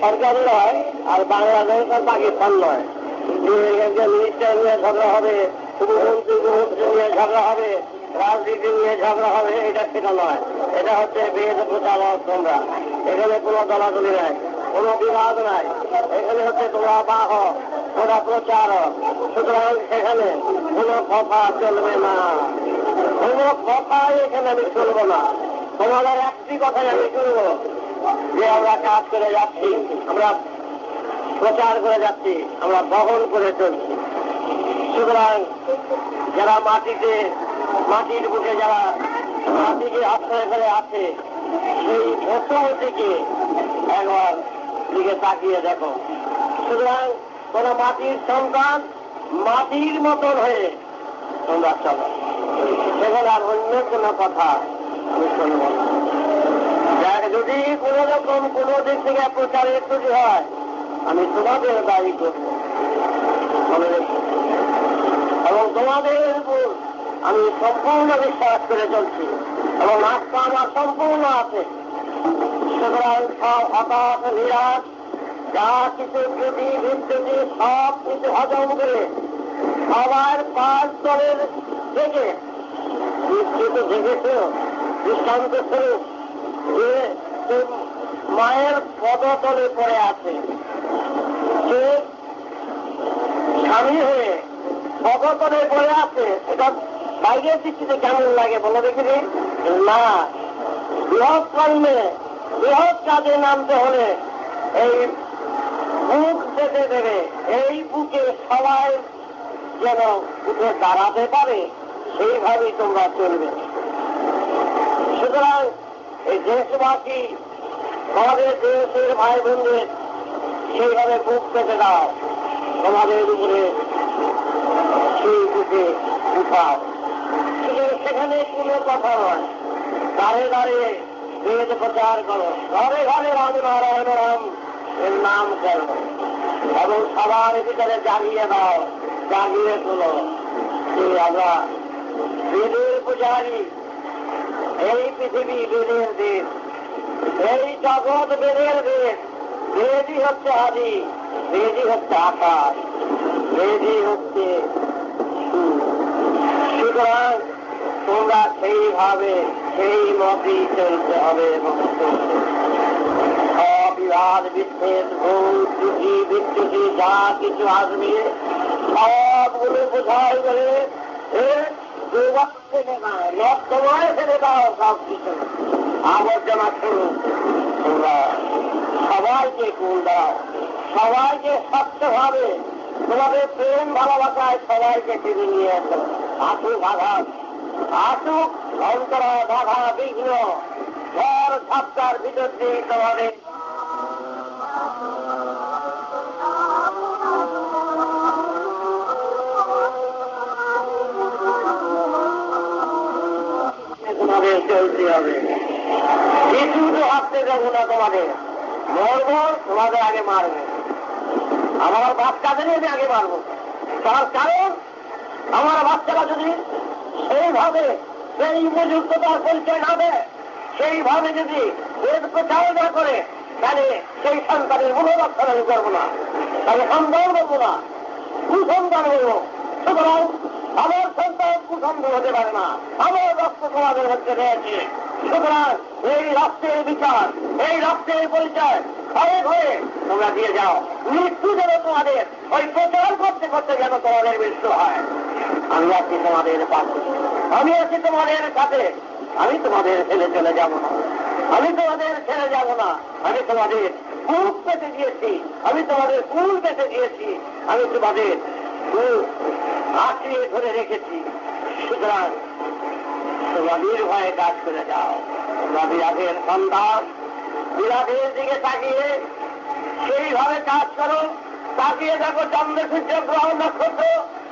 সরকার নয়, আর বাংলাদেশ আর পাকিস্তান নয়। মিনিস্টার নিয়ে ঝগড়া হবে, উপমন্ত্রী নিয়ে ঝগড়া হবে, রাজনীতি নিয়ে ঝগড়া হবে, এটা সেটা নয়। এটা হচ্ছে বেদ প্রচারক তোমরা। এখানে কোনো দলাদলি নাই, কোনো বিবাদ নাই। এখানে হচ্ছে তোমরা বাহ তোমরা প্রচারক। সুতরাং সেখানে কোনো কথা চলবে না। কোনো কথাই এখানে আমি শুনব না। তোমাদের একটি কথাই আমি শুনব। যে আমরা কাজ করে যাচ্ছি, আমরা প্রচার করে যাচ্ছি, আমরা বহন করে চলছি। সুতরাং যারা মাটিতে, মাটির বুকে যারা মাটিকে আশ্রয় করে আছে, সেই দিকে একবার দিকে তাকিয়ে দেখো। সুতরাং তোমরা মাটির সন্তান মাটির মতন হয়ে তোমরা চলো। সেখানে আর অন্য কোনো কথা আমি শুনব যদি কোনো রকম কোনো দিক থেকে প্রচারের ত্রুটি হয়, আমি তোমাদের দায়ী করব। এবং তোমাদের উপর আমি সম্পূর্ণ বিশ্বাস করে চলছি। এবং আস্থা আমার সম্পূর্ণ আছে। সুতরাং সব হতাশ, নিরাশ, যা কিছু ত্রুটি বিদ্যুতি সব কিছু হজম করে সবার পাঁচ দলের থেকে নিশ্চিত দেখেছ দৃষ্টান্ত স্বরূপ, যে মায়ের পদতলে পড়ে আছে। সে স্বামী হয়ে পদতলে পড়ে আছে এটা বাইরের দৃষ্টিতে কেমন লাগে বলো দেখিনি না। বৃহৎ কর্মে বৃহৎ কাজে নামতে হলে এই বুক পেতে দেবে। এই বুকে সবাই যেন উঠে দাঁড়াতে পারে, সেইভাবেই তোমরা চলবে। সুতরাং এই দেশবাসী আমাদের দেশের ভাই বোনদের সেইভাবে বুক পেতে দাও। তোমাদের উপরে সেই বুকে উঠাও। সেখানে কোনো কথা নয়, দাঁড়ে দাঁড়িয়ে বেদ প্রচার করো। ঘরে ঘরে রাম নারায়ণ রাম এর নাম করো এবং সবার ভিতরে জাগিয়ে দাও, জাগিয়ে তোলো। আমরা বেদের পূজারী এই পৃথিবী বেদের দেশ এই জগৎ বেদের দেশ বেদই হচ্ছে আদি বেদই হচ্ছে আকাশ বেদই হচ্ছে সুতরাং তোমরা সেইভাবে সেই মতেই চলতে হবে। অবিবাদ, বিচ্ছেদ, ভুল, ত্রুটি, বিচ্যুতি, যা কিছু আসবে সবাইকে কুল দাও। সবাইকে স্বচ্ছভাবে তোমাদের প্রেম ভালোবাসায় সবাইকে টেনে নিয়ে এসো। আসুক আঘাত আসুক অন্তরা বাধা বিঘ্ন। ঝড় ঝাপটার ভিতর দিয়ে তোমাদের তোমাদের চলতে হবে। কিছু তো হাসতে যাব না তোমাদের। মরবো, তোমাদের আগে মারবে। আমার বাচ্চাদেরই আমি আগে মারবো। তার কারণ, আমার বাচ্চারা যদি সেইভাবে সেই উপযুক্ততার পরিচয় না দেয়, সেইভাবে যদি বেদ প্রচার না করে, তাহলে সেই সন্তানের মনোরক্ষণ আমি করব না। তাহলে সন্তান করব না কুসন্তান হব সুতরাং আমার সন্তান কুসন্তান হতে পারে না। আমার রক্ত সমাজের মধ্যে রয়েছে সুতরাং এই রাষ্ট্রের বিচার, এই রাষ্ট্রের পরিচয় ঘরে ঘরে তোমরা দিয়ে যাও। মৃত্যু যেন তোমাদের ওই প্রচার করতে করতে যেন তোমাদের মৃত্যু হয়। আমি আছি তোমাদের পাশে। আমি আছি তোমাদের সাথে আমি তোমাদের ফেলে চলে যাব না। আমি তোমাদের ছেড়ে যাব না। আমি তোমাদের বুক পেতে দিয়েছি। আমি তোমাদের কুল পেতে দিয়েছি। আমি তোমাদের আঁকড়িয়ে ধরে রেখেছি। সুতরাং তোমরা নির্ভয়ে কাজ করে যাও। তোমরা বিরাটের সন্তান, বিরাটের দিকে তাকিয়ে সেইভাবে কাজ করো। তাকিয়ে দেখো চন্দ্র, সূর্য, গ্রহ, নক্ষত্র,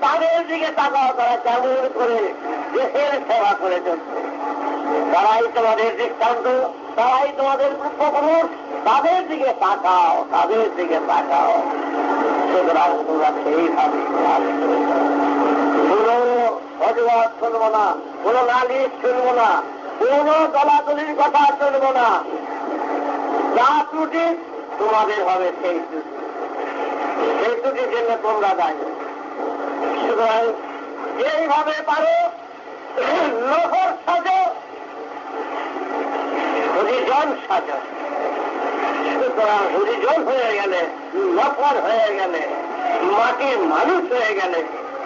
তাদের দিকে তাকাও, তারা কেমন করে দেশের সেবা করে চলছে। তারাই তোমাদের দৃষ্টান্ত, তারাই তোমাদের পূর্বপুরুষ তাদের দিকে তাকাও, তাদের দিকে তাকাও। সুতরাং তোমরা সেইভাবে কাজ করে যাও। অজবাদ শুনব না, কোনো নালিশ শুনব না, কোনো দলাদলির কথা শুনব না। যা ত্রুটি, তোমাদের হবে সেই ত্রুটি। সেই ত্রুটির জন্য তোমরা দায়ী। যেইভাবে পারো, লোহর সাজো হরিজন সাজো। সুতরাং হরিজন হয়ে গেলে নফর হয়ে গেলে, মাটির মানুষ হয়ে গেলে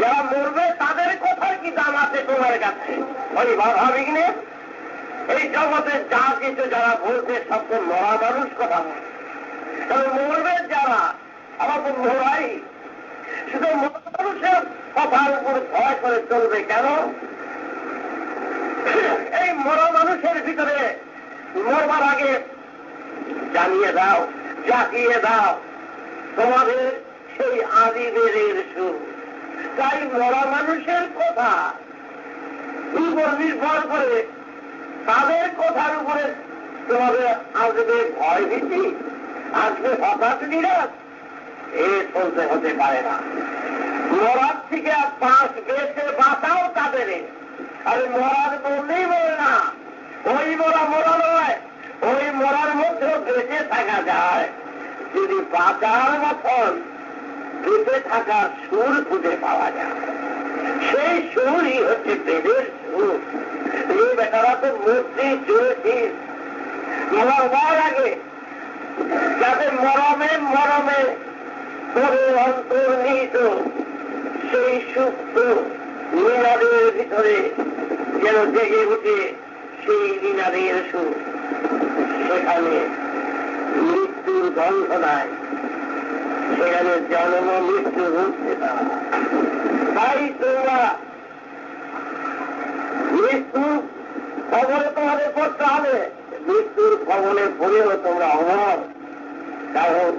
যারা মরবে, তাদের কথার কি দাম আছে তোমার কাছে? ওই ভাবিক নে? এই জগতে যা কিছু যারা বলছে, সব তো মরা মানুষ কথা তবে মরবে যারা আমার তো মরাই। শুধু মানুষের কথার উপর ভয় করে চলবে কেন? এই মরা মানুষের ভিতরে মরবার আগে জানিয়ে দাও জাকিয়ে দাও। তোমাদের সেই আদিবের সুর তাই মরা মানুষের কথা। উপর নির্ভর করে তাদের কথার উপরে তোমাদের আসবে ভয় ভীতি আসবে হঠাৎ নিরাশ, এ চলতে হতে পারে না। মরার থেকে আর পাঁচ বেশে বাঁচাও তাদের। আরে মরার বললেই বলে না। ওই মরা মরা নয়, ওই মরার মধ্যেও বেঁচে থাকা যায়। যদি বাঁচার মতন বেঁচে থাকার সুর খুঁজে পাওয়া যায়। সেই সুরই হচ্ছে বেদের সুর। এই বেটারা তো মূর্তি চলেছিস মরবার আগে যাতে মরমে মরমে করে অন্তর্নিহিত সেই সুপ্ত লীলাদের ভিতরে যেন জেগে উঠে সেই লীলাদের সুর। সেখানে মৃত্যুর গন্ধ নাই। সেখানে জন্ম মৃত্যু হচ্ছে না। তাই তোমরা মৃত্যু খবরে তোমাদের পড়তে হবে। মৃত্যুর খবরে পড়েও তোমরা অমর। কারণ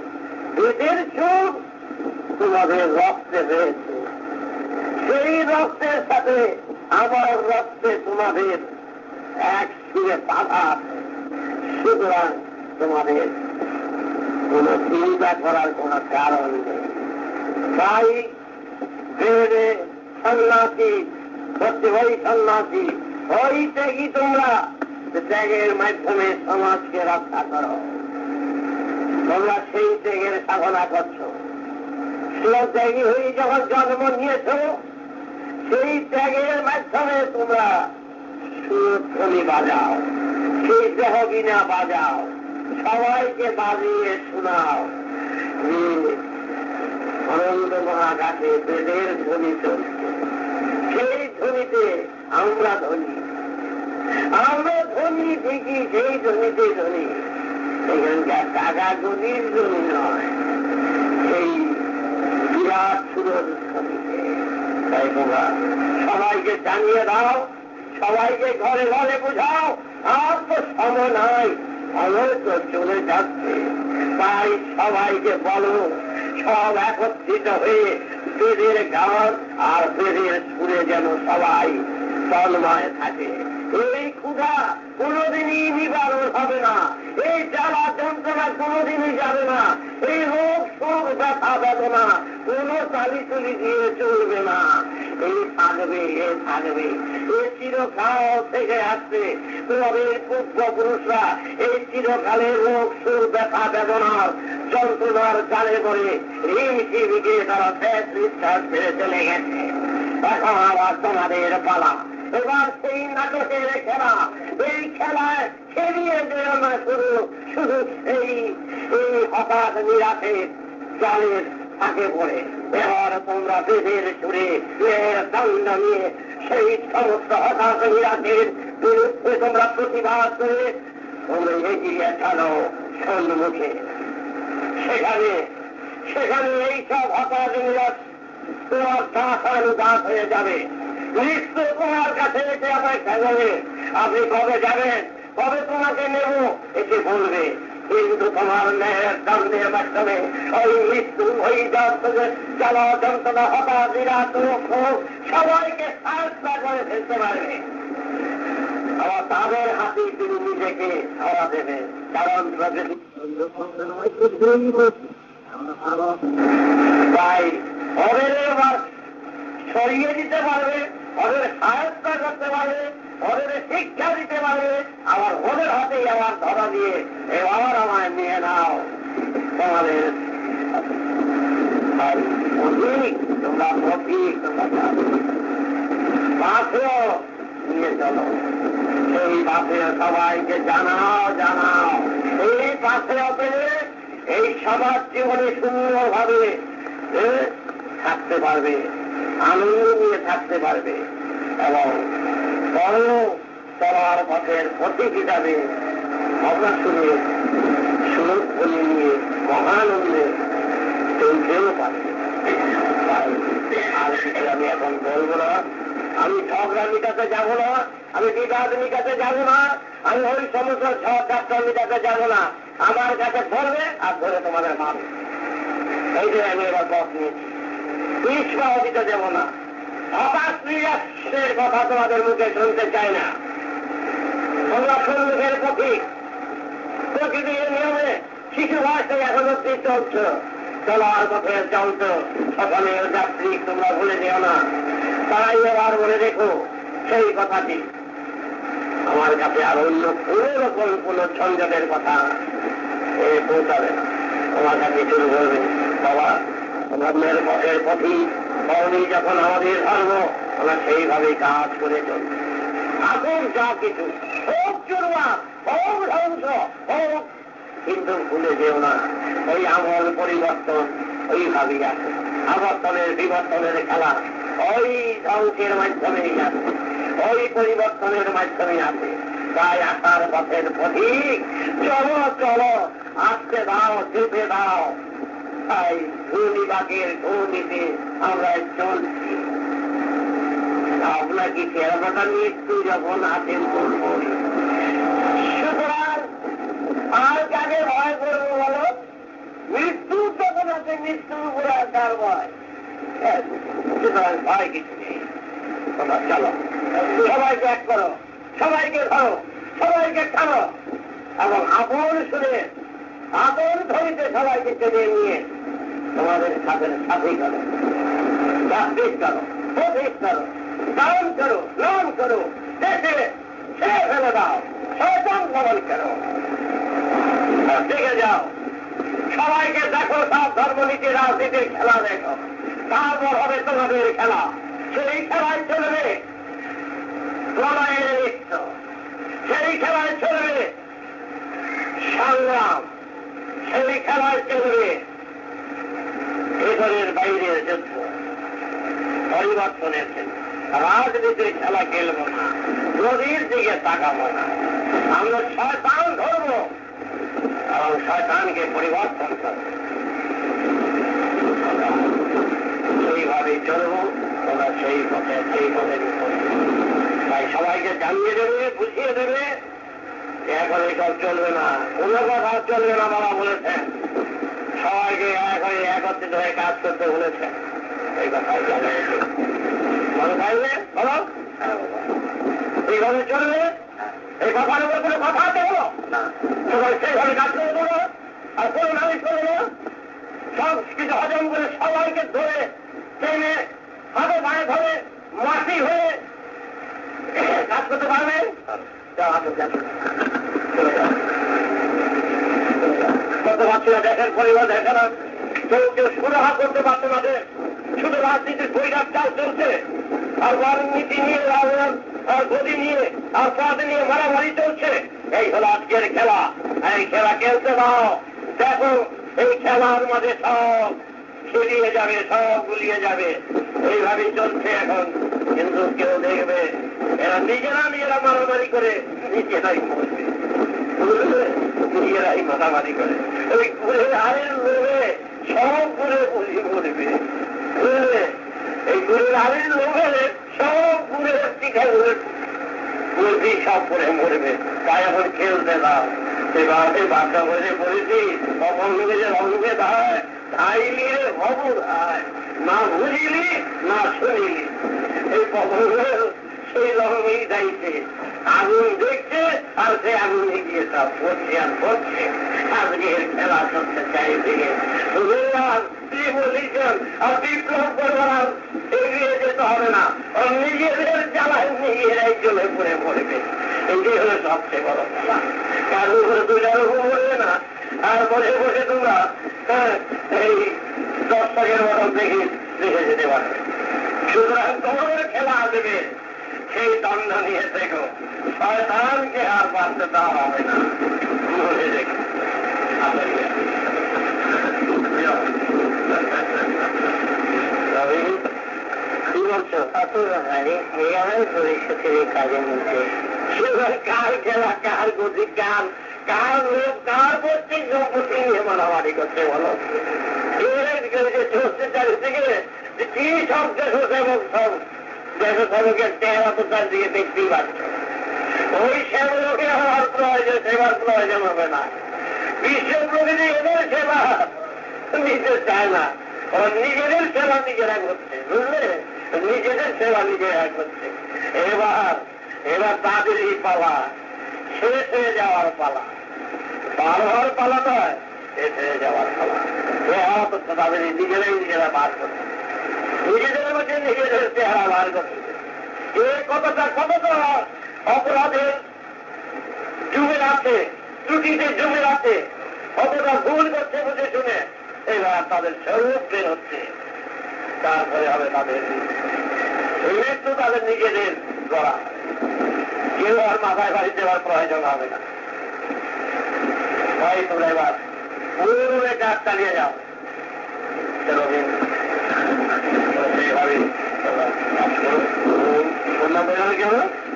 বেদের চোখ তোমাদের রক্তে হয়েছে। সেই রক্তের সাথে আমার রক্তে তোমাদের এক সুরে বাধা আছে। সুতরাং তোমাদের কোন চিন্তা করার কোন কারণ তাই বেড়ে সন্ন্যাসী সত্যি ওই সন্ন্যাসী ওই ত্যাগী তোমরা? ত্যাগের মাধ্যমে সমাজকে রক্ষা করো। তোমরা সেই ত্যাগের সাধনা করছ। সেই ত্যাগী হয়ে যখন জন্ম নিয়েছ, সেই ত্যাগের মাধ্যমে তোমরা সুরধ্বনি বাজাও, সেই দেহ বিনা বাজাও। সবাইকে বাজিয়ে শোনাও। অনন্ত মহাকাশে বেদের ধ্বনি চলছে। সেই ধ্বনিতে আমরা ধনী আমরা ধনী ঠিকই, সেই ধ্বনিতে ধনী এখানকার টাকা গদির ধ্বনি নয়, সেই বিরাট সুরজ ধ্বনিতে। তাই তোমরা সবাইকে জানিয়ে দাও, সবাইকে ঘরে ঘরে বুঝাও, আর তো সম নাই। সময় তো চলে যাচ্ছে। তাই সবাইকে বলো, সব একত্রিত হয়ে বেদের গান আর বেদের সুরে যেন সবাই তন্ময় থাকে। এই ক্ষুধা কোনোদিনই নিবারণ হবে না। এই জ্বালা যন্ত্রণা কোনোদিনই যাবে না। এই রোগ, শোক, ব্যথা, বেদনা কোন তালি তুলি দিয়ে চলবে না। এই থাকবে, এ থাকবে, এ চিরকাল থেকে আসছে তোমাদের পূর্বপুরুষরা এই চিরকালের রোগ সুর ব্যথা বেদনার যন্ত্রণার জালে করে রিম টিভিকে তারা শেষ নিঃশ্বাস ছেড়ে চলে গেছে। এখন আবার তোমাদের পালা। এবার সেই নাটকের খেলা। এই খেলায় খেলিয়ে দেওয়া না শুধু শুধু এই এই হঠাৎ নিরাশে জালের থাকে পড়ে। এবার তোমরা বেদের সুরে এর দণ্ড নিয়ে সেই সমস্ত হঠাৎ নিরাশের বিরুদ্ধে তোমরা প্রতিবাদ করে তোমরা এগিয়ে চলো সম্মুখে। সেখানে সেখানে এই সব হঠাৎ নিরাশ তোমার দাঁত হয়ে যাবে। নিশ্চয় তোমার কাছে এসে আমায় খেলাবে। আপনি কবে যাবেন? কবে তোমাকে নেব? এসে বলবে, কিন্তু তোমার ন্যায়ের দণ্ডের মাধ্যমে ওই মৃত্যু, ওই জ্বালা, যন্ত্রণা হঠাৎ বিরাট সবাইকে সাহায্য করে ফেলতে পারবে। তাদের হাতে তিনি নিজেকে ধরা দেবে কারণ সরিয়ে দিতে পারবে। ওদের সাহায্য করতে পারবে ওদের শিক্ষা দিতে পারবে আবার ওদের হাতেই আবার ধরা দিয়ে এবার আমায় নিয়ে নাও। তোমাদের সবাইকে জানাও জানাও। এই পাশে এই সমাজ জীবনে সুন্দরভাবে এ, থাকতে পারবে। আনন্দ নিয়ে থাকতে পারবে। এবং বড় চলার পথের প্রতীক হিসাবে শুনে বলে নিয়ে মহানন্দে চলতেও পারবে আর কিছু আমি এখন বলব না। আমি ঝগড়া মিটাতে যাব না, আমি বিবাদ মিটাতে যাব না, আমি ওই সমস্ত ঝগড়া মিটাতে যাব না। আমার কাছে ধরবে আর ধরে তোমাদের মারবে। এই যে আমি এবার পথ নিয়েছি। পিছপাও দিতে দেব না। হঠাৎ নিরাশের কথা তোমাদের মুখে শুনতে চাই না। তোমরা সম্মুখের পথিক প্রকৃতির নিয়মে শিশু থেকে এখন অব্দি চলছ চলার পথে চলত সকালের যাত্রী তোমরা ভুলে যেও না। তাই এবার বলে দেখো সেই কথাটি। আমার কাছে আর অন্য কোন রকম কোন সংযোগের কথা পৌঁছাবে না। তোমার কাছে শুরু করবে বাবা। ধর্মের পথের পথি ধর্মী যখন আমাদের ধর্ম, আমরা সেইভাবেই কাজ করে চলছি আসুন যা কিছু, হোক চুরমা হোক ধ্বংস, হোক, কিন্তু ভুলে যেও না, ওই আমল পরিবর্তন ওইভাবেই আছে। আবর্তনের বিবর্তনের খেলা ওই ধ্বংসের মাধ্যমেই আছে, ওই পরিবর্তনের মাধ্যমে আছে। তাই আসার পথের পথিক চলো চলো আসতে দাও যেতে দাও তাই ঘূর্ণিবাগের ঘূর্ণিতে আমরা চলছি আপনাকে কেরামাটা মৃত্যু যখন হাতে করব সুতরাং আর কাকে ভয় করব বলো? মৃত্যু যখন আছে, মৃত্যুর উপরে ভয়? ভয় কিছু নেই। চলো। সবাইকে এক করো। সবাইকে ধরো। সবাইকে এবং আপন শুনে, আপন ধরিতে সবাইকে টেনে নিয়ে তোমাদের সাথে সাথে করো। চাকরির করো প্রবেশ করো, দান করো নাম করো দেশে সে ফেলে দাও শয়তান ভ্রমণ করো। যাও, সবাইকে দেখো সব ধর্মনীতি রাজনীতির খেলা দেখো। তারপর হবে তোমাদের খেলা। সেই খেলায় চলবে লড়াইয়ের নৃত্য সেই খেলায় চলবে সংগ্রাম। সেই খেলায় চলবে ভেতরের বাইরের যুদ্ধ। পরিবর্তনের ক্ষেত্রে রাজনীতির খেলা খেলব না। নদীর দিকে তাকাবো না। আমরা শয়তান ধরব। এবং শয়তানকে পরিবর্তন করব। সেইভাবে চলবো। তোমরা সেই পথে সেই পথে তাই সবাইকে জানিয়ে দেবে, বুঝিয়ে দেবে এখন এইসব চলবে না। কোনো কথা চলবে না বাবা বলেছেন। সবাইকে এক হয়ে একত্রিত হয়ে কাজ করতে বলেছেন এই কথাই মনে থাকবে? বলো। এইভাবে চলবে? এই কথার উপর কোনো কথা আছে সবাই সেইভাবে কাজ করে দেবো আর কোনো নামিজ করবে সব কিছু হজম করে সবাইকে ধরে ট্রেনে হাতে পায়ে ধরে মাটি হয়ে কাজ করতে পারবে যাও, আসো, যাও। চলে যাও। করতে পারছি না দেখেন, পরিবার দেখেন না। কেউ কেউ সুরাহা করতে পারছে না শুধু রাজনীতির বৈরাগ চাল চলছে। আর রাজনীতি নিয়ে আর গদি নিয়ে, আর পদ নিয়ে মারামারি চলছে। এই হলো আজকের খেলা। এই খেলা খেলতে দাও। দেখো, এই খেলার মাঝে সব খেলিয়ে যাবে, সব গুলিয়ে যাবে। এইভাবেই চলছে এখন। কিন্তু কেউ দেখবে, এরা নিজেরা নিজেরা মারামারি করে, নিজেরাই? নিজেরাই করে। ওই আরের লোভে সব বলি মরবে বুঝলে? এই ঘুরে আরের লোভে সব ঘুরে শিখে ঘুরে বুঝি সব করে মরবে। তাই এখন খেলতে দাও এবারে বাঁকা বসে পড়েছি কখন যে রঙে ধায় ধাইলি রে না বুঝিলি, না শুনিলি। এই পবনের সেই রকমই যাইছে আগুন দেখছে আর সে আগুনে গিয়ে সব পড়ছে আর পড়ছে আজকে খেলা চাইদিকে তুই বলিছেন এগিয়ে যেতে হবে না। আর নিজেদের জ্বালায় পড়ে পড়বে এটাই হলো সবচেয়ে বড় খেলা। পড়বে না? আর বসে বসে তোমরা হ্যাঁ, এই দর্শকের মতন দেখে দেখে যেতে পারবে। সুতরাং তোমাদের খেলা আসবে। সেই দণ্ড নিয়ে দেখো। শয়তানকে আর বাঁচতে দেওয়া হবে না। রেখো রবি কি বলছো? ভবিষ্যতের এই কাজের মধ্যে। কার খেলা কার গতি কার কার লোক কার প্রত্যেক সম্পত্তি নিয়ে মারামারি করছে বলো? চলছে চারিদিকে কি সব দেশসেবক সব দেশসেবকের চেহারা তো তার দিকে দেখতেই পাচ্ছ। ওই সেবকে হওয়ার প্রয়োজন, সেবার প্রয়োজন হবে না। বিশ্ব প্রকৃতি এদের সেবা নিতে চায় না। ওরা নিজেদের সেবা নিজেরা করছে, বুঝলে? নিজেদের সেবা নিজেরা করছে। এবার এবার তাদেরই পালা, শেষ হয়ে যাওয়ার পালা। পার হওয়ার পালা নয় শেষ হয়ে যাওয়ার পালা। তাদের নিজেরাই নিজেরা বার করছে। নিজেদের মধ্যে নিজেদের চেহারা বার করছে এই কতটা কতটা অপরাধের যুগে আছে ত্রুটিতে যুগে আছে কতটা ভুল করছে বুঝে শুনে, এবার তাদের স্বরূপ বের হচ্ছে। তারপরে হবে তাদের মৃত্যু, তাদের নিজেদের করা কেউ আর মাথায় বাড়ি দেওয়ার প্রয়োজন হবে না। ভাই, তোমরা এবার পুরো কাজ চালিয়ে যাও। চলো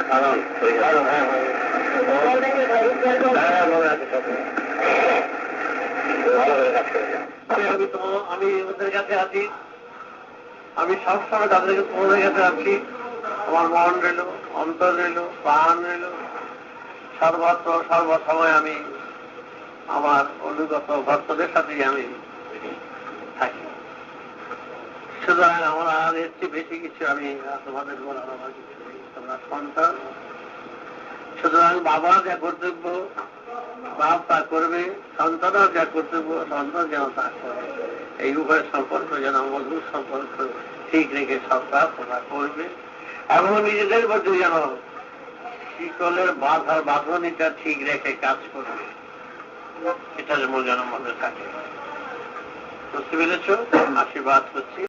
কারণ সব ভালো করে কাজ করে আমি আছি সবসময় তাদেরকে তোমাদের কাছে আছি আমার মন রইল, অন্তর রইল, প্রাণ রইল। সর্বত্র, সর্বসময় আমি আমার অনুগত ভক্তদের সাথেই আমি আর বেশি কিছু আমি তোমাদের বলার আমার কিছু নেই। তোমরা সন্তান। সুতরাং বাবা যা কর্তব্য, বাপ তা করবে, সন্তানও যা কর্তব্য, সন্তান যেন তা করে। এই উভয় সম্পর্ক যেন মধুর সম্পর্ক ঠিক রেখে সব কাজ তোমরা করবে। এবং নিজেদের মধ্যে যেন শিকলের বাধার বাঁধনিটা ঠিক রেখে কাজ করবে। এটা যেন মনে থাকে। বুঝতে পেরেছ? আশীর্বাদ করছি।